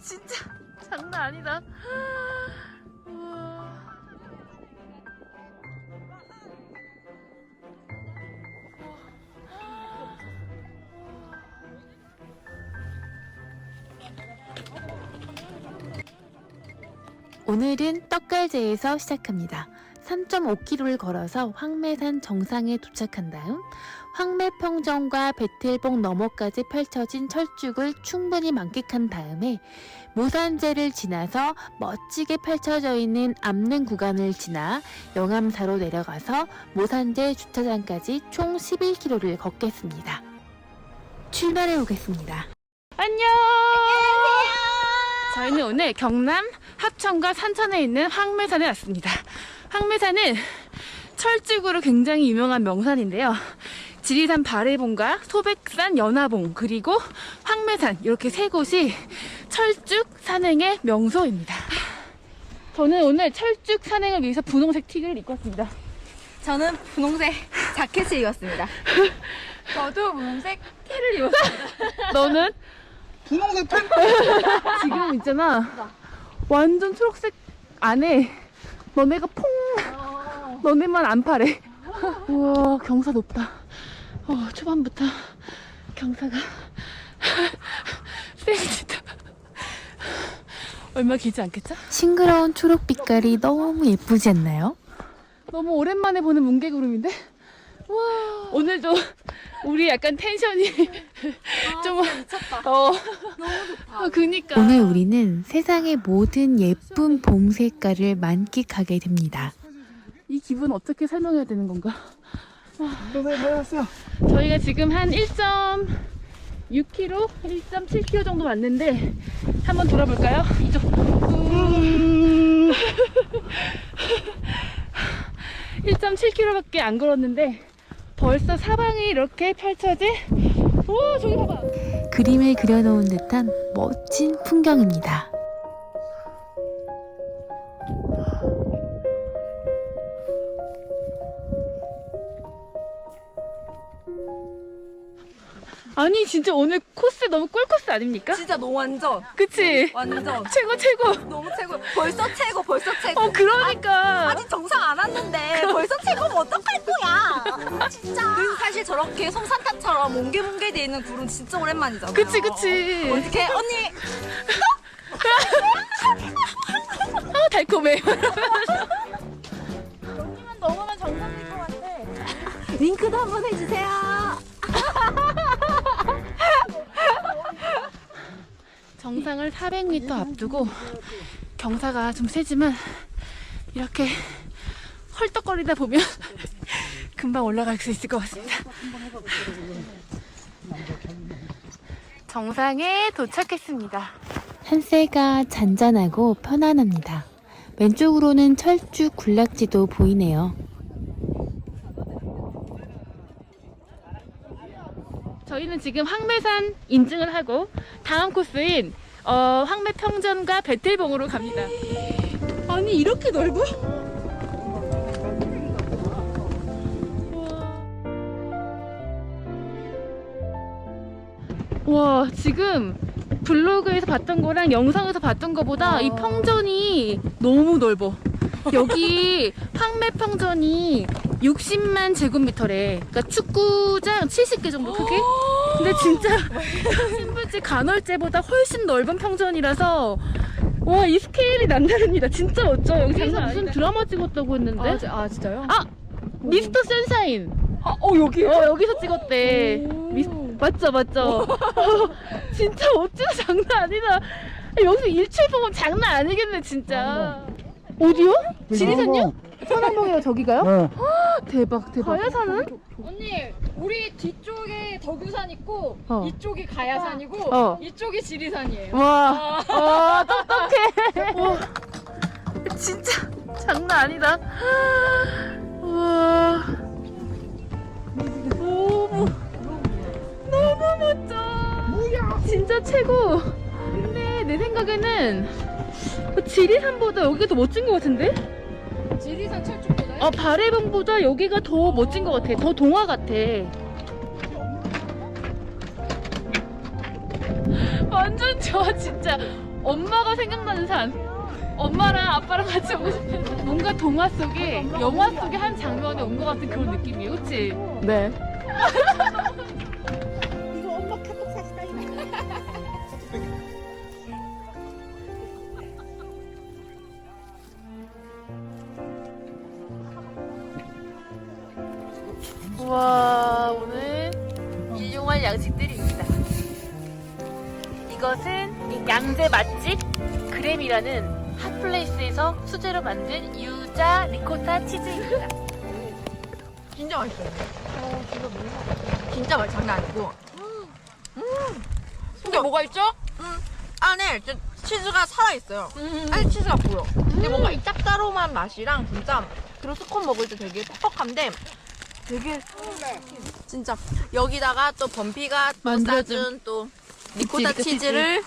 진짜 장난 아니다 오늘은 떡갈제에서 시작합니다. 3.5km를 걸어서 황매산 정상에 도착한 다음 황매평전과 배틀봉 너머까지 펼쳐진 철쭉을 충분히 만끽한 다음에 모산제를 지나서 멋지게 펼쳐져 있는 암릉 구간을 지나 영암사로 내려가서 모산제 주차장까지 총 11km를 걷겠습니다. 출발해 보겠습니다. 안녕 저희는 오늘 경남 합천과 산천에 있는 황매산에 왔습니다 황매산은 철쭉으로 굉장히 유명한 명산인데요 지리산 바래봉과 소백산 연화봉 그리고 황매산 이렇게 세 곳이 철쭉 산행의 명소입니다 저는 오늘 철쭉 산행을 위해서 분홍색 티를 입고 왔습니다 저는 분홍색 자켓을 입었습니다. 저도 분홍색 티를 입었습니다. 너는? 분홍색 팬? 지금 있잖아 완전 초록색 안에 너네가 퐁! 너네만 안 파래. 우와 경사 높다. 어, 초반부터 경사가 세지다. 얼마 길지 않겠죠? 싱그러운 초록 빛깔이 너무 예쁘지 않나요? 너무 오랜만에 보는 뭉게구름인데? 와. 오늘도 우리 약간 텐션이 좀 미쳤다 어 너무 좋다 그니까 오늘 우리는 세상의 모든 예쁜 봄 색깔을 만끽하게 됩니다. 이 기분 어떻게 설명해야 되는 건가? 선생님? 저희가 지금 한 1.6km, 1.7km 정도 왔는데 한번 돌아볼까요? 이쪽. 1.7km밖에 안 걸었는데 벌써 사방이 이렇게 펼쳐진 오 저기 봐봐 그림을 그려놓은 듯한 멋진 풍경입니다. 아니 진짜 오늘 코스 너무 꿀코스 아닙니까? 진짜 너무 완전 그치? 완전 최고 최고 너무 최고. 벌써 최고 벌써 최고. 어 그러니까 아직 정상 안 왔는데 벌써 최고면 어떡할 거야? 진짜. 그리고 사실 저렇게 솜사탕처럼 몽게몽게 돼 있는 굴은 진짜 오랜만이잖아. 그치 그치 어떻게 언니 아 달콤해 언니만 넘으면 정상일 것 같아. 링크도 한번 해주세요. 정상을 400m 앞두고 경사가 좀 세지만 이렇게 헐떡거리다 보면 금방 올라갈 수 있을 것 같습니다. 정상에 도착했습니다. 산세가 잔잔하고 편안합니다. 왼쪽으로는 철쭉 군락지도 보이네요. 저희는 지금 황매산 인증을 하고 다음 코스인 어, 황매평전과 배틀봉으로 갑니다. 아니 이렇게 넓어? 와 지금 블로그에서 봤던 거랑 영상에서 봤던 거보다 이 평전이 너무 넓어. 여기 황매평전이 60만 제곱미터래. 그러니까 축구장 70개 정도 크게. 근데 진짜 신불지 간헐제보다 훨씬 넓은 평전이라서 와 이 스케일이 남다릅니다. 진짜 멋져. 여기서 무슨 드라마 찍었다고 했는데. 아 진짜요? 아 미스터 선샤인. 아, 어 여기. 어 여기서 찍었대. 미스, 맞죠 맞죠. 진짜 멋지다 장난 아니다. 여기서 일출 보면 장난 아니겠네 진짜. 어디요? 지리산요? 선암봉이요 저기가요? 네. 대박 대박. 가야산은? 언니 우리 뒤쪽에 덕유산 있고 어. 이쪽이 가야산이고 어. 이쪽이 지리산이에요. 와, 와 똑똑해. 와, 진짜 장난 아니다. 와, 너무 너무 멋져. 진짜 최고. 근데 내 생각에는 지리산보다 여기가 더 멋진 것 같은데? 지리산 철쭉보다요? 아 바래봉보다 여기가 더 멋진 것 같아. 더 동화 같아. 와 완전 좋아 진짜 엄마가 생각나는 산 엄마랑 아빠랑 같이 오고 싶은 산. 뭔가 동화 속에 영화 속의 한 장면에 온 것 같은 그런 느낌이에요 그치? 네. 양식들입니다 이것은 양재 맛집 그램이라는 핫플레이스에서 수제로 만든 유자 리코타 치즈입니다 진짜 맛있어요. 진짜 맛 장난 아니고. 음. 근데 뭐가 있죠? 안에 진짜 치즈가 살아있어요. 안에 치즈가 보여. 근데 뭔가 이 짭짤한 맛이랑 진짜 그리고 스콘 먹을 때 되게 퍽퍽한데 되게 진짜 여기다가 또 범피가 또 만들어준 싸준 또 리코타 리코타 치즈를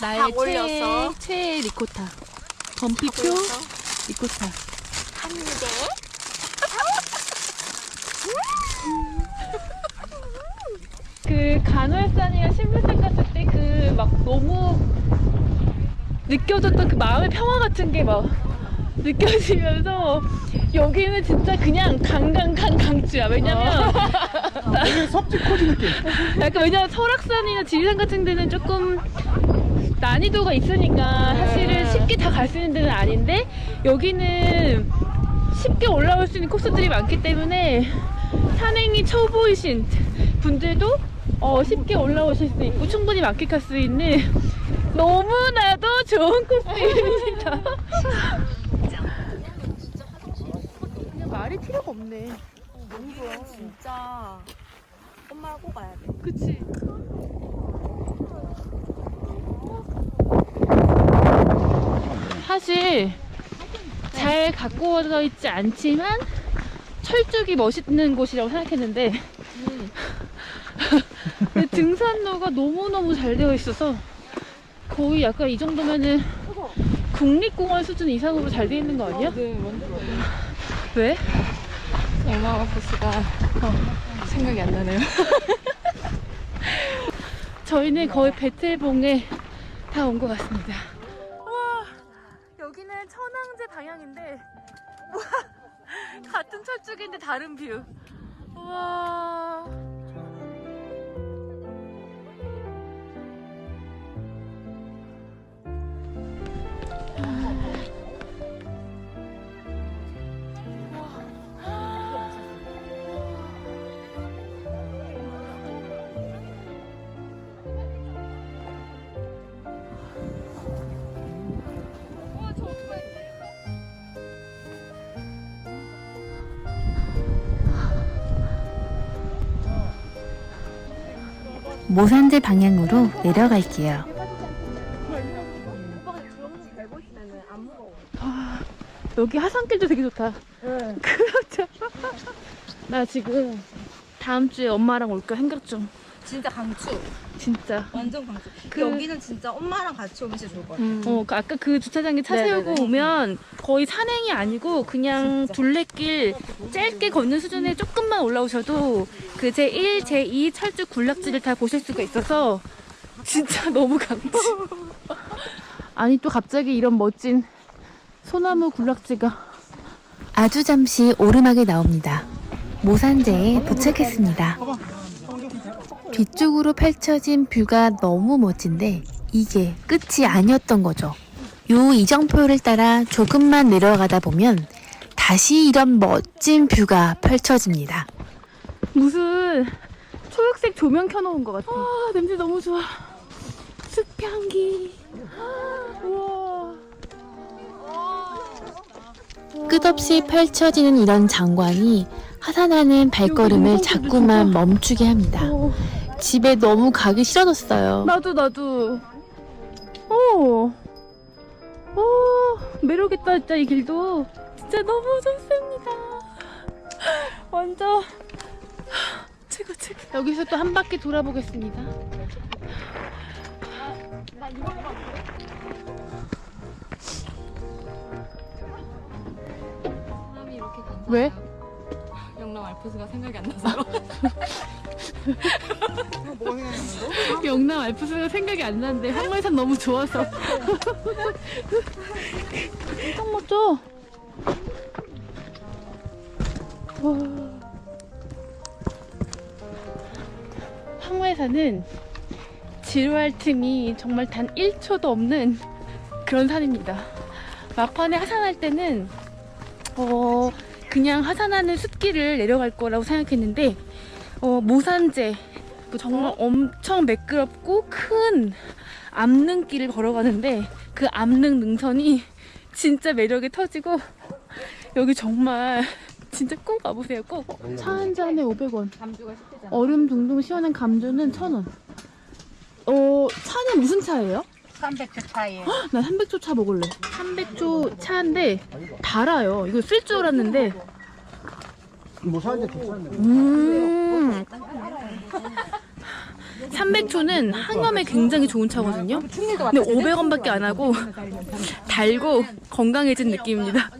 나의 다 올려서. 최애, 최애 리코타. 범피표 올려서. 리코타. 그 간월산이랑 신불산 갔을 때 그 막 너무 느껴졌던 그 마음의 평화 같은 게 막 느껴지면서 여기는 진짜 그냥 강강강 강주야 왜냐면 되게 섭지 코지 느낌. 약간 왜냐면 설악산이나 지리산 같은 데는 조금 난이도가 있으니까 사실은 쉽게 다 갈 수 있는 데는 아닌데 여기는 쉽게 올라올 수 있는 코스들이 많기 때문에 산행이 초보이신 분들도 어, 쉽게 올라오실 수 있고 충분히 만끽할 수 있는 너무나도 좋은 코스입니다. 말이 필요가 없네. 진짜 엄마랑 꼭 가야 돼. 그치? 사실 잘 가꾸어져 있지 않지만 철쭉이 멋있는 곳이라고 생각했는데 근데 등산로가 너무너무 잘 되어 있어서 거의 약간 이 정도면은 국립공원 수준 이상으로 잘 되어 있는 거 아니야? 네, 완전. 왜? 엄마 버스가 어, 생각이 안 나네요. 저희는 거의 배틀봉에 다 온 것 같습니다. 와, 여기는 천왕제 방향인데, 와, 같은 철쭉인데 다른 뷰. 와. 모산제 방향으로 내려갈게요. 여기 하산길도 되게 좋다. 그렇죠. 나 지금 다음 주에 엄마랑 올까 생각 중. 진짜 강추. 진짜. 완전 강추. 그- 여기는 진짜 엄마랑 같이 오면 진짜 좋을 것 같아. 어, 그 아까 그 주차장에 차 네네네. 세우고 오면 거의 산행이 아니고 그냥 둘레길 짧게 걷는 수준에 조금만 올라오셔도 그 제1, 제2 철쭉 군락지를 다 보실 수가 있어서 진짜 너무 강추. 아니 또 갑자기 이런 멋진 소나무 군락지가 아주 잠시 오르막이 나옵니다. 모산제에 도착했습니다. 뒤쪽으로 펼쳐진 뷰가 너무 멋진데 이게 끝이 아니었던 거죠. 요 이정표를 따라 조금만 내려가다 보면 다시 이런 멋진 뷰가 펼쳐집니다. 무슨 초록색 조명 켜놓은 것 같아. 아, 냄새 너무 좋아. 숲향기. 우와. 끝없이 펼쳐지는 이런 장관이 하산하는 발걸음을 자꾸만 멈추게 합니다. 어, 집에 너무 가기 싫어졌어요. 나도 나도. 오. 오, 매력있다 진짜 이 길도. 진짜 너무 좋습니다. 완전 최고 최고. 여기서 또 한 바퀴 돌아보겠습니다. 왜? 영남 알프스가 생각이 안 나서 알프스가 생각이 안 나는데 황매산 너무 좋아서. 엄청 멋져. 와. 황매산은 지루할 틈이 정말 단 1초도 없는 그런 산입니다. 막판에 하산할 때는 어 그냥 하산하는 숲길을 내려갈 거라고 생각했는데 어 모산재 그 정말 엄청 매끄럽고 큰 암릉길을 걸어가는데 그 암릉 능선이 진짜 매력이 터지고 여기 정말 진짜 꼭 와보세요 꼭. 차 한 잔에 500원. 얼음 둥둥 시원한 감주는 1000원. 어 차는 무슨 차예요? 300초 차이에 나 300초 차 먹을래. 300초 차인데 달아요. 이거 쓸 줄 알았는데. 뭐 사는데 괜찮네. 음. 300초는 항염에 굉장히 좋은 차거든요. 근데 500원밖에 안 하고 달고 건강해진 느낌입니다.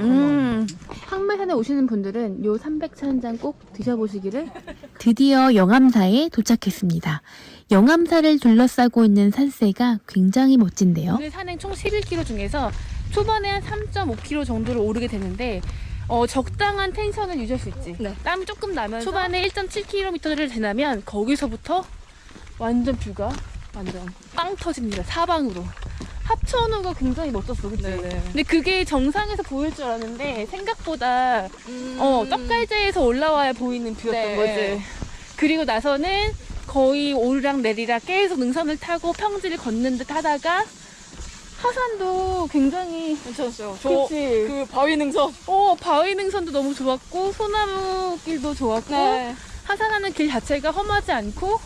음. 황매산에 오시는 분들은 요 300차 한 잔 꼭 드셔보시기를 드디어 영암사에 도착했습니다. 영암사를 둘러싸고 있는 산세가 굉장히 멋진데요. 오늘 산행 총 11km 중에서 초반에 한 3.5km 정도를 오르게 되는데 어, 적당한 텐션을 유지할 수 있지. 땀 조금 나면서 초반에 1.7km를 지나면 거기서부터 완전 뷰가 완전 빵 터집니다. 사방으로. 합천호가 굉장히 멋졌어, 그치? 근데 그게 정상에서 보일 줄 알았는데 생각보다 어, 떡갈제에서 올라와야 보이는 뷰였던 네. 거지. 그리고 나서는 거의 오르락 내리락 계속 능선을 타고 평지를 걷는 듯 하다가 하산도 굉장히 괜찮았어요. 그치. 그 바위 능선. 어, 바위 능선도 너무 좋았고 소나무 길도 좋았고 네. 하산하는 길 자체가 험하지 않고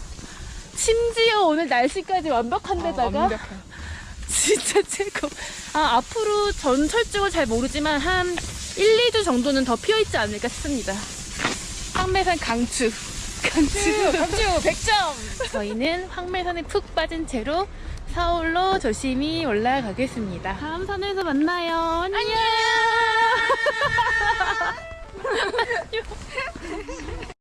심지어 오늘 날씨까지 완벽한 데다가 완벽해. 진짜 최고. 아, 앞으로 전 철쭉을 잘 모르지만 한 1, 2주 정도는 더 피어 있지 않을까 싶습니다. 황매산 강추. 강추. 강주 100점. 저희는 황매산에 푹 빠진 채로 서울로 조심히 올라가겠습니다. 다음 산에서 만나요. 안녕.